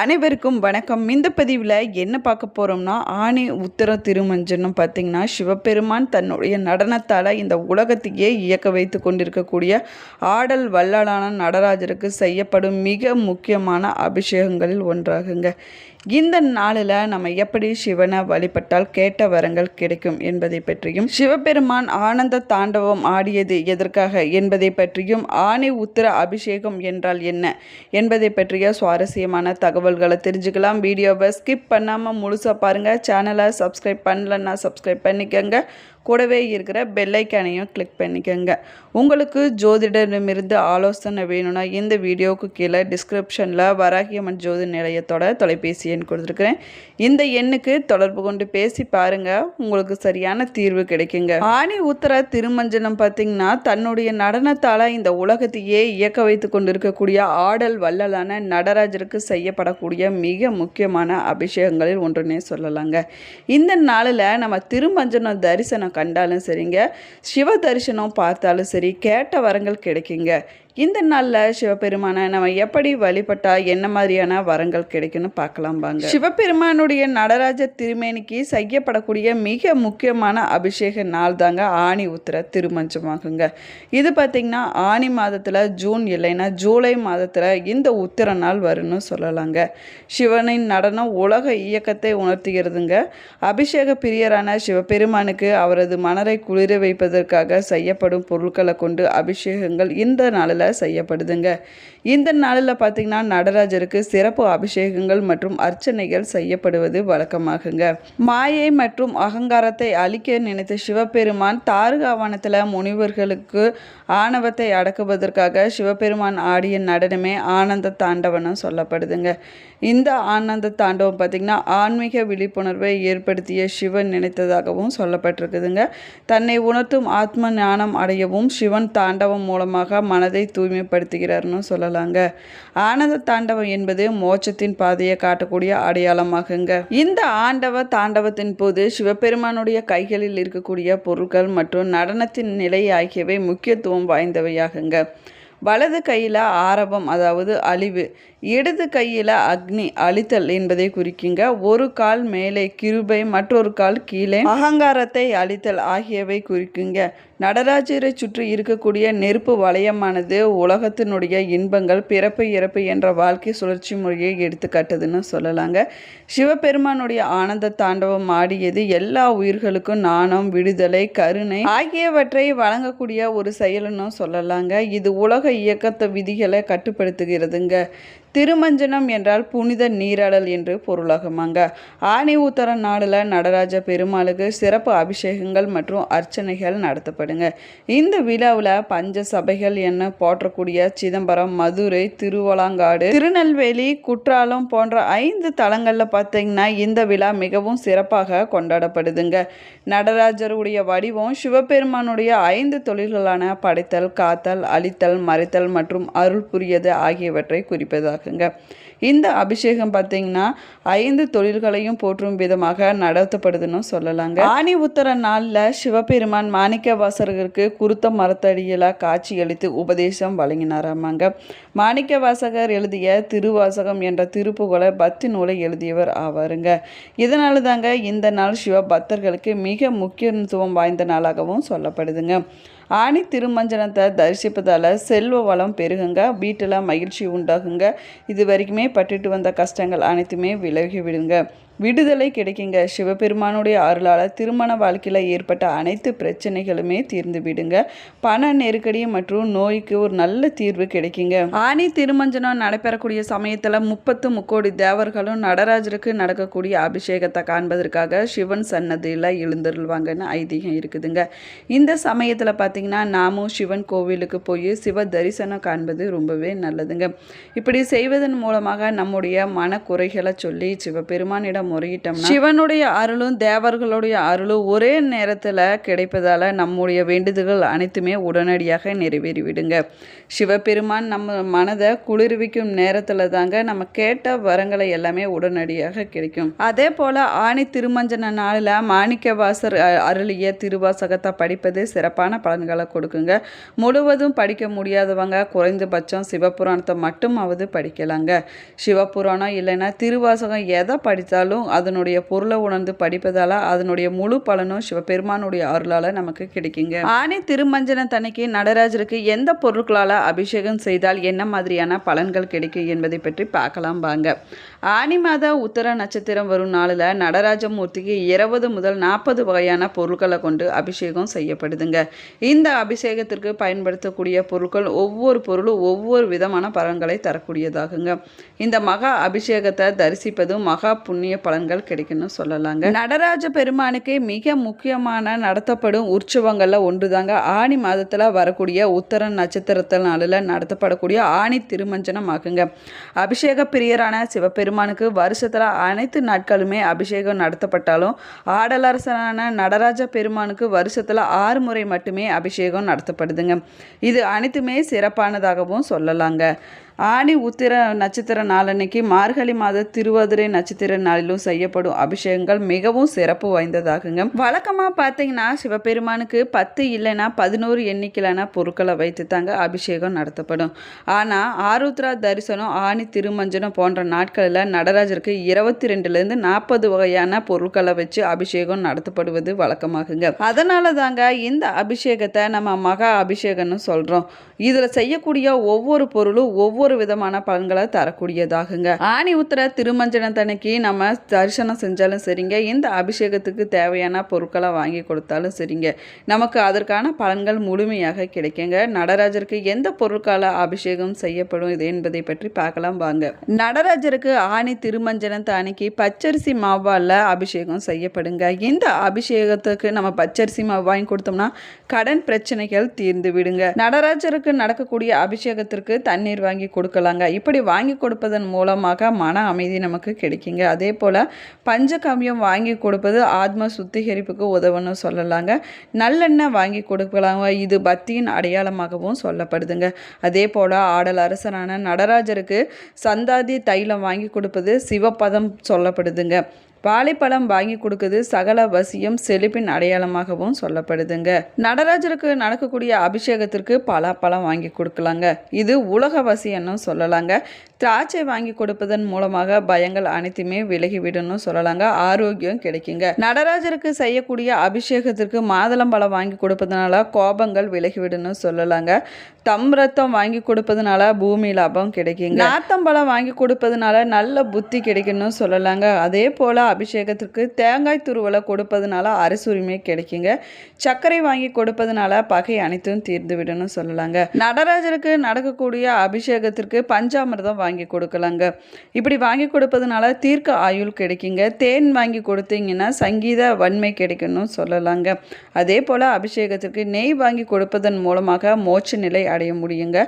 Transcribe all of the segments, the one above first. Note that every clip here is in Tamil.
அனைவருக்கும் வணக்கம். இந்த பதிவில் என்ன பார்க்க போகிறோம்னா ஆணி உத்தர திருமஞ்சனம் பார்த்திங்கன்னா சிவபெருமான் தன்னுடைய நடனத்தால் இந்த உலகத்தையே இயக்க வைத்து கொண்டிருக்கக்கூடிய ஆடல் வல்லாளான நடராஜருக்கு செய்யப்படும் மிக முக்கியமான அபிஷேகங்களில் ஒன்றாகுங்க. இந்த நாளில் நம்ம எப்படி சிவனை வழிபட்டால் கேட்ட வரங்கள் கிடைக்கும் என்பதை பற்றியும் சிவபெருமான் ஆனந்த தாண்டவம் ஆடியது எதற்காக என்பதை பற்றியும் ஆணி உத்திர அபிஷேகம் என்றால் என்ன என்பதை பற்றிய சுவாரஸ்யமான தகவல்களை தெரிஞ்சுக்கலாம். வீடியோவை ஸ்கிப் பண்ணாமல் முழுசாக பாருங்கள் சேனலை சப்ஸ்கிரைப் பண்ணலன்னா சப்ஸ்கிரைப் பண்ணிக்கோங்க. கூடவே இருக்கிற பெல்லைக்கானையும் கிளிக் பண்ணிக்கோங்க. உங்களுக்கு ஜோதிடமிருந்து ஆலோசனை வேணும்னா இந்த வீடியோவுக்கு கீழே டிஸ்கிரிப்ஷனில் வராகியம்மன் ஜோதி நிலையத்தோட தொலைபேசி எண் கொடுத்துருக்குறேன். இந்த எண்ணுக்கு தொடர்பு கொண்டு பேசி பாருங்கள் உங்களுக்கு சரியான தீர்வு கிடைக்குங்க. ஆணி உத்தர திருமஞ்சனம் பார்த்தீங்கன்னா தன்னுடைய நடனத்தால் இந்த உலகத்தையே இயக்க வைத்து கொண்டிருக்கக்கூடிய ஆடல் வள்ளலான நடராஜருக்கு செய்யப்படக்கூடிய மிக முக்கியமான அபிஷேகங்களில் ஒன்றுனே சொல்லலாங்க. இந்த நாளில் நம்ம திருமஞ்சனம் தரிசனம் கண்டாலும் சரிங்க. சிவ தரிசனம் பார்த்தாலும் சரி கேட்ட வரங்கள் கிடைக்குங்க. இந்த நாளில் சிவபெருமானை நம்ம எப்படி வழிபட்டால் என்ன மாதிரியான வரங்கள் கிடைக்கும்னு பார்க்கலாம் பாங்க சிவபெருமானுடைய நடராஜ திருமேனிக்கு செய்யப்படக்கூடிய மிக முக்கியமான அபிஷேக நாள் தாங்க ஆணி உத்திர திருமஞ்சமாகுங்க. இது பார்த்திங்கன்னா ஆணி மாதத்தில் ஜூன் இல்லைன்னா ஜூலை மாதத்தில் இந்த உத்திர நாள் வரும்னு சொல்லலாங்க. சிவனின் நடனம் உலக இயக்கத்தை உணர்த்துகிறதுங்க. அபிஷேக பிரியரான சிவபெருமானுக்கு அவரது மனரை குளிர வைப்பதற்காக செய்யப்படும் பொருட்களை கொண்டு அபிஷேகங்கள் இந்த நாளில் செய்யப்படுதுங்க. இந்த நாளில் பார்த்திங்கன்னா நடராஜருக்கு சிறப்பு அபிஷேகங்கள் மற்றும் அர்ச்சனைகள் செய்யப்படுவது வழக்கமாகுங்க. மாயை மற்றும் அகங்காரத்தை அழிக்க நினைத்த சிவபெருமான் தாருகாவனத்தில் முனிவர்களுக்கு ஆணவத்தை அடக்குவதற்காக சிவபெருமான் ஆடிய நடனமே ஆனந்த தாண்டவனம் சொல்லப்படுதுங்க. இந்த ஆனந்த தாண்டவம் பார்த்திங்கன்னா ஆன்மீக விழிப்புணர்வை ஏற்படுத்திய சிவன் நினைத்ததாகவும் சொல்லப்பட்டிருக்குதுங்க. தன்னை உணர்த்தும் ஆத்ம ஞானம் அடையவும் சிவன் தாண்டவம் மூலமாக மனதை தூய்மைப்படுத்துகிறார்னு சொல்லலாங்க. ஆனந்த தாண்டவம் என்பது மோட்சத்தின் பாதையை காட்டக்கூடிய அடையாளமாகுங்க. இந்த ஆண்டவ தாண்டவத்தின் போது சிவபெருமானுடைய கைகளில் இருக்கக்கூடிய பொருட்கள் மற்றும் நடனத்தின் நிலை ஆகியவை முக்கியத்துவம் வாய்ந்தவையாகுங்க. வலது கையில் ஆரவம் அதாவது அழிவு இடது கையில் அக்னி அழித்தல் என்பதை குறிக்குங்க. ஒரு கால் மேலே கிருபை மற்றொரு கால் கீழே அகங்காரத்தை அழித்தல் ஆகியவை குறிக்குங்க. நடராஜரை சுற்றி இருக்கக்கூடிய நெருப்பு வளையமானது உலகத்தினுடைய இன்பங்கள் பிறப்பு இறப்பு என்ற வாழ்க்கை சுழற்சி முறையை எடுத்துக்காட்டுதுன்னு சொல்லலாங்க. சிவபெருமானுடைய ஆனந்த தாண்டவம் ஆடியது எல்லா உயிர்களுக்கும் நாணம் விடுதலை கருணை ஆகியவற்றை வழங்கக்கூடிய ஒரு செயலுன்னு சொல்லலாங்க. இது உலக இயக்கத்தை விதிகளை கட்டுப்படுத்துகிறதுங்க. திருமஞ்சனம் என்றால் புனித நீராடல் என்று பொருளாகுமாங்க. ஆணி உத்தர நாளில் நடராஜ பெருமாளுக்கு சிறப்பு அபிஷேகங்கள் மற்றும் அர்ச்சனைகள் நடத்தப்படுங்க. இந்த விழாவில் பஞ்ச சபைகள் என போற்றக்கூடிய சிதம்பரம் மதுரை திருவலாங்காடு திருநெல்வேலி குற்றாலம் போன்ற ஐந்து தலங்களில் பார்த்தீங்கன்னா இந்த விழா மிகவும் சிறப்பாக கொண்டாடப்படுதுங்க. நடராஜருடைய வடிவம் சிவபெருமானுடைய ஐந்து தொழில்களான படைத்தல் காத்தல் அழித்தல் மறைத்தல் மற்றும் அருள் புரியது ஆகியவற்றை குறிப்பதாக இருக்குங்க இந்த அபிஷேகம் பார்த்தீங்கன்னா ஐந்து தொழில்களையும் போற்றும் விதமாக நடத்தப்படுதுன்னு சொல்லலாங்க. ஆணி உத்தர நாளில் சிவபெருமான் மாணிக்க வாசகருக்கு குருத்த காட்சி அளித்து உபதேசம் வழங்கினாராமாங்க. மாணிக்க வாசகர் எழுதிய திருவாசகம் என்ற திருப்புகழை பக்தி நூலை எழுதியவர் ஆவாருங்க. இதனால தாங்க இந்த நாள் சிவ பக்தர்களுக்கு மிக முக்கியத்துவம் வாய்ந்த நாளாகவும் சொல்லப்படுதுங்க. ஆணி திருமஞ்சனத்தை தரிசிப்பதால் செல்வ வளம் பெருகுங்க வீட்டில் மகிழ்ச்சி உண்டாகுங்க. இது வரைக்குமே பட்டுட்டு வந்த கஷ்டங்கள் அனைத்துமே விலகி விடுங்க. விடுதலை கிடைக்குங்க. சிவபெருமானுடைய அருளால் திருமண வாழ்க்கையில் ஏற்பட்ட அனைத்து பிரச்சனைகளுமே தீர்ந்து விடுங்க. பண நெருக்கடி மற்றும் நோய்க்கு ஒரு நல்ல தீர்வு கிடைக்குங்க. ஆணி திருமஞ்சனம் நடைபெறக்கூடிய சமயத்தில் முப்பத்து முக்கோடி தேவர்களும் நடராஜருக்கு நடக்கக்கூடிய அபிஷேகத்தை காண்பதற்காக சிவன் சன்னதியில் எழுந்தருள்வாங்கன்னு ஐதீகம் இருக்குதுங்க. இந்த சமயத்தில் பார்த்தீங்கன்னா நாமும் சிவன் கோவிலுக்கு போய் சிவ தரிசனம் காண்பது ரொம்பவே நல்லதுங்க. இப்படி செய்வதன் மூலமாக நம்முடைய மன குறைகளை சொல்லி சிவபெருமானிடம் முறையிட்டோம்னா சிவனுடைய அருளும் தேவர்களுடைய அருளும் ஒரே நேரத்தில் கிடைப்பதால் நம்முடைய வேண்டுதல்கள் அனைத்துமே உடனடியாக நிறைவேறிவிடுங்க. சிவபெருமான் நம்ம மனதை குளிர்விக்கும் நேரத்தில் தாங்க நம்ம கேட்ட வரங்களை எல்லாமே உடனடியாக கிடைக்கும். அதே போல் ஆணி திருமஞ்சன நாளில் மாணிக்கவாசர் அ- அருளிய திருவாசகத்தை படிப்பது சிறப்பான பலன்களை கொடுக்குங்க. முழுவதும் படிக்க முடியாதவங்க குறைந்தபட்சம் சிவபுராணத்தை மட்டுமாவது படிக்கலாங்க. சிவபுராணம் இல்லைன்னா திருவாசகம் எதை படித்தாலும் அதனுடைய பொருளை உணர்ந்து படிப்பதால் அதனுடைய முழு பலனும் சிவபெருமானுடைய அருளால் நமக்கு கிடைக்குங்க. ஆனி திருமஞ்சன தன்னைக்கு நடராஜருக்கு எந்த பொருட்களால் அபிஷேகம் செய்தால் என்ன மாதிரியான பலன்கள் கிடைக்கும் என்பதை பற்றி பார்க்கலாம் வாங்க. ஆனி மாத உத்தர நட்சத்திரம் வரும் நாளில் நடராஜமூர்த்திக்கு இருபது முதல் நாற்பது வகையான பொருட்களை கொண்டு அபிஷேகம் செய்யப்படுதுங்க. இந்த அபிஷேகத்திற்கு பயன்படுத்தக்கூடிய பொருட்கள் ஒவ்வொரு பொருளும் ஒவ்வொரு விதமான பலன்களை தரக்கூடியதாகுங்க. இந்த மகா அபிஷேகத்தை தரிசிப்பதும் மகா புண்ணிய பலன்கள் கிடைக்கும்னு சொல்லலாங்க. நடராஜ பெருமானுக்கு மிக முக்கியமான நடத்தப்படும் உற்சவங்களில் ஒன்று தாங்க ஆணி மாதத்தில் வரக்கூடிய உத்தர நட்சத்திரத்தில் நாளில் நடத்தப்படக்கூடிய ஆணி திருமஞ்சனம் ஆகுங்க. அபிஷேக பிரியரான சிவபெருமானுக்கு வருஷத்தில் அனைத்து நாட்களுமே அபிஷேகம் நடத்தப்பட்டாலும் ஆடலரசனான நடராஜ பெருமானுக்கு வருஷத்தில் ஆறு முறை மட்டுமே அபிஷேகம் நடத்தப்படுதுங்க. இது அனைத்துமே சிறப்பானதாகவும் சொல்லலாங்க. ஆணி உத்திர நட்சத்திர நாளன்னைக்கு மார்கழி மாத திருவாதிரை நட்சத்திர நாளிலும் செய்யப்படும் அபிஷேகங்கள் மிகவும் சிறப்பு வாய்ந்ததாகுங்க. வழக்கமாக பார்த்தீங்கன்னா சிவபெருமானுக்கு பத்து இல்லைன்னா பதினோரு எண்ணிக்கையிலான பொருட்களை வைத்து தாங்க அபிஷேகம் நடத்தப்படும். ஆனால் ஆருத்ரா தரிசனம் ஆணி திருமஞ்சனம் போன்ற நாட்களில் நடராஜருக்கு இருபத்தி ரெண்டுலேருந்து நாற்பது வகையான பொருட்களை வச்சு அபிஷேகம் நடத்தப்படுவது வழக்கமாகுங்க. அதனால தாங்க இந்த அபிஷேகத்தை நம்ம மகா அபிஷேகம்னு சொல்கிறோம் இதில் செய்யக்கூடிய ஒவ்வொரு பொருளும் ஒவ்வொரு விதமான பலன்களை தரக்கூடியதாகுங்க. ஆணி உத்திர திருமஞ்சனத்தனைக்கு நம்ம தரிசனம் செஞ்சாலும் சரிங்க. இந்த அபிஷேகத்துக்கு தேவையான பொருட்களை வாங்கி கொடுத்தாலும் சரிங்க. நமக்கு அதற்கான பலன்கள் முழுமையாக கிடைக்குங்க. நடராஜருக்கு எந்த பொருட்கால அபிஷேகம் செய்யப்படும் இது என்பதை பற்றி பார்க்கலாம் வாங்க. நடராஜருக்கு ஆணி திருமஞ்சனத்து அன்னைக்கு பச்சரிசி மாவால் அபிஷேகம் செய்யப்படுங்க. இந்த அபிஷேகத்துக்கு நம்ம பச்சரிசி மாவு வாங்கி கொடுத்தோம்னா கடன் பிரச்சனைகள் தீர்ந்து விடுங்க. நடராஜருக்கு நடக்கக்கூடிய அபிஷேகத்திற்கு தண்ணீர் வாங்கி கொடுக்கலாங்க. இப்படி வாங்கி கொடுப்பதன் மூலமாக மன அமைதி நமக்கு கிடைக்குங்க. அதே போல் பஞ்சகவியம் வாங்கி கொடுப்பது ஆத்ம சுத்திகரிப்புக்கு உதவுன்னு சொல்லலாங்க. நல்லெண்ணெய் வாங்கி கொடுக்கலாங்க. இது பக்தியின் அடையாளமாகவும் சொல்லப்படுதுங்க. அதே போல் ஆடல் அரசனான நடராஜருக்கு சந்தாதி தைலம் வாங்கி கொடுப்பது சிவபதம் சொல்லப்படுதுங்க. வாழைப்பழம் வாங்கி கொடுக்குது சகல வசியம் செழிப்பின் அடையாளமாகவும் சொல்லப்படுதுங்க. நடராஜருக்கு நடக்கக்கூடிய அபிஷேகத்திற்கு பலாப்பழம் வாங்கி கொடுக்கலாங்க. இது உலக வசியம்னு சொல்லலாங்க. திராட்சை வாங்கி கொடுப்பதன் மூலமாக பயங்கள் அனைத்துமே விலகிவிடும்னு சொல்லலாங்க. ஆரோக்கியம் கிடைக்குங்க. நடராஜருக்கு செய்யக்கூடிய அபிஷேகத்திற்கு மாதுளம்பழம் வாங்கி கொடுப்பதனால கோபங்கள் விலகிவிடும்னு சொல்லலாங்க. தம் ரத்தம் வாங்கி கொடுப்பதனால பூமி லாபம் கிடைக்குங்க. நாத்தம்பழம் வாங்கி கொடுப்பதனால நல்ல புத்தி கிடைக்கும்னு சொல்லலாங்க. அதே போல் அபிஷேகத்திற்கு தேங்காய் துருவலை கொடுப்பதனால அரசுரிமை கிடைக்குங்க. சர்க்கரை வாங்கி கொடுப்பதனால பகை அனைத்தும் தீர்ந்து விடணும் சொல்லலாங்க. நடராஜருக்கு நடக்கக்கூடிய அபிஷேகத்திற்கு பஞ்சாமிர்தம் வாங்கி கொடுக்கலாங்க. இப்படி வாங்கி கொடுப்பதுனால தீர்க்க ஆயுள் கிடைக்குங்க. தேன் வாங்கி கொடுத்தீங்கன்னா சங்கீத வன்மை கிடைக்கும்னு சொல்லலாங்க. அதே போல் அபிஷேகத்திற்கு நெய் வாங்கி கொடுப்பதன் மூலமாக மோட்ச நிலை அடைய முடியுங்க.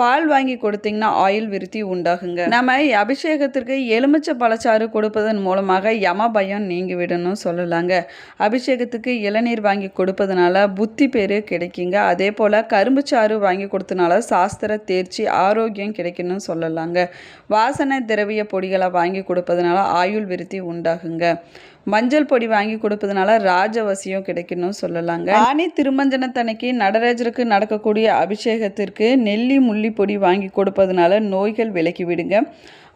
பால் வாங்கி கொடுத்தீங்கன்னா ஆயுள் விருத்தி உண்டாகுங்க. நம்ம அபிஷேகத்திற்கு எலுமிச்சை பழச்சாறு கொடுப்பதன் மூலமாக யம பயம் நீங்கிவிடணும் சொல்லலாங்க. அபிஷேகத்துக்கு இளநீர் வாங்கி கொடுப்பதனால புத்தி பேரு கிடைக்குங்க. அதே போல் கரும்புச்சாறு வாங்கி கொடுத்தனால சாஸ்திர தேர்ச்சி ஆரோக்கியம் கிடைக்கணும்னு சொல்லலாங்க. வாசனை திரவிய பொடிகளை வாங்கி கொடுப்பதனால ஆயுள் விருத்தி உண்டாகுங்க. மஞ்சள் பொடி வாங்கி கொடுப்பதனால ராஜவசியம் கிடைக்கணும் சொல்லலாங்க. ஆணி திருமஞ்சனத்தன்னைக்கு நடராஜருக்கு நடக்கக்கூடிய அபிஷேகத்திற்கு நெல்லி முள்ளி பொடி வாங்கி கொடுப்பதனால நோய்கள் விலக்கி விடுங்க.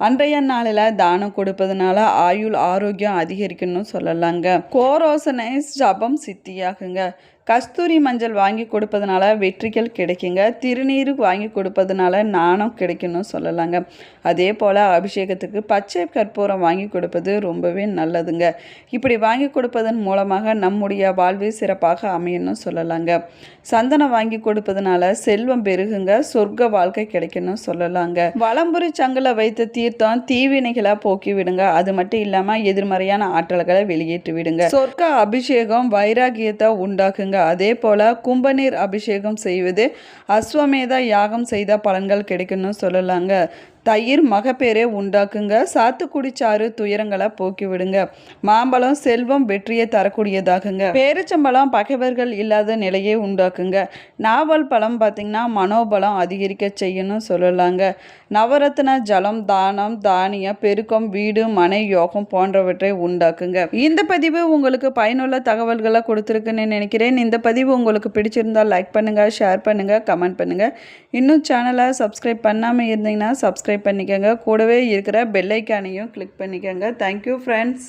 அன்றைய நாளில் தானம் கொடுப்பதனால ஆயுள் ஆரோக்கியம் அதிகரிக்கணும்னு சொல்லலாங்க. கோரோசனை ஜபம் சித்தியாகுங்க. கஸ்தூரி மஞ்சள் வாங்கி கொடுப்பதனால வெற்றிகள் கிடைக்குங்க. திருநீர் வாங்கி கொடுப்பதனால நாணம் கிடைக்கும்னு சொல்லலாங்க. அதே போல் அபிஷேகத்துக்கு பச்சை கற்பூரம் வாங்கி கொடுப்பது ரொம்பவே நல்லதுங்க. இப்படி வாங்கி கொடுப்பதன் மூலமாக நம்முடைய வாழ்வே சிறப்பாக அமையணும் சொல்லலாங்க. சந்தனம் வாங்கி கொடுப்பதனால செல்வம் பெருகுங்க சொர்க்க வாழ்க்கை கிடைக்கணும் சொல்லலாங்க. வலம்புரி சங்கில் வைத்த தீர்த்தம் தீவினைகளை போக்கி விடுங்க அது மட்டும் இல்லாமல் எதிர்மறையான ஆற்றல்களை வெளியேற்றி விடுங்க. சொர்க்க அபிஷேகம் வைராகியத்தை உண்டாக்குங்க. அதே போல் கும்பநீர் அபிஷேகம் செய்வது அஸ்வமேத யாகம் செய்த பலன்கள் கிடைக்கும்னு சொல்லலாங்க. தயிர் மகப்பேரே உண்டாக்குங்க. சாத்துக்குடி சாறு துயரங்களை போக்கிவிடுங்க. மாம்பழம் செல்வம் வெற்றியை தரக்கூடியதாகுங்க. பேரிச்சம்பழம் பகைவர்கள் இல்லாத நிலையை உண்டாக்குங்க. நாவல் பழம் பார்த்திங்கன்னா மனோபலம் அதிகரிக்க செய்யணும் சொல்லலாங்க. நவரத்ன ஜலம் தானம் தானியம் பெருக்கம் வீடு மனை யோகம் போன்றவற்றை உண்டாக்குங்க. இந்த பதிவு உங்களுக்கு பயனுள்ள தகவல்களை கொடுத்துருக்குன்னு நினைக்கிறேன். இந்த பதிவு உங்களுக்கு பிடிச்சிருந்தால் லைக் பண்ணுங்கள் ஷேர் பண்ணுங்கள் கமெண்ட் பண்ணுங்கள் இன்னும் சேனலை சப்ஸ்கிரைப் பண்ணாமல் இருந்தீங்கன்னா சப்ஸ்கிரைப் பண்ணிக்கோங்க. கூடவே இருக்கிற பெல்லைக்கானையும் கிளிக் பண்ணிக்கோங்க. Thank you friends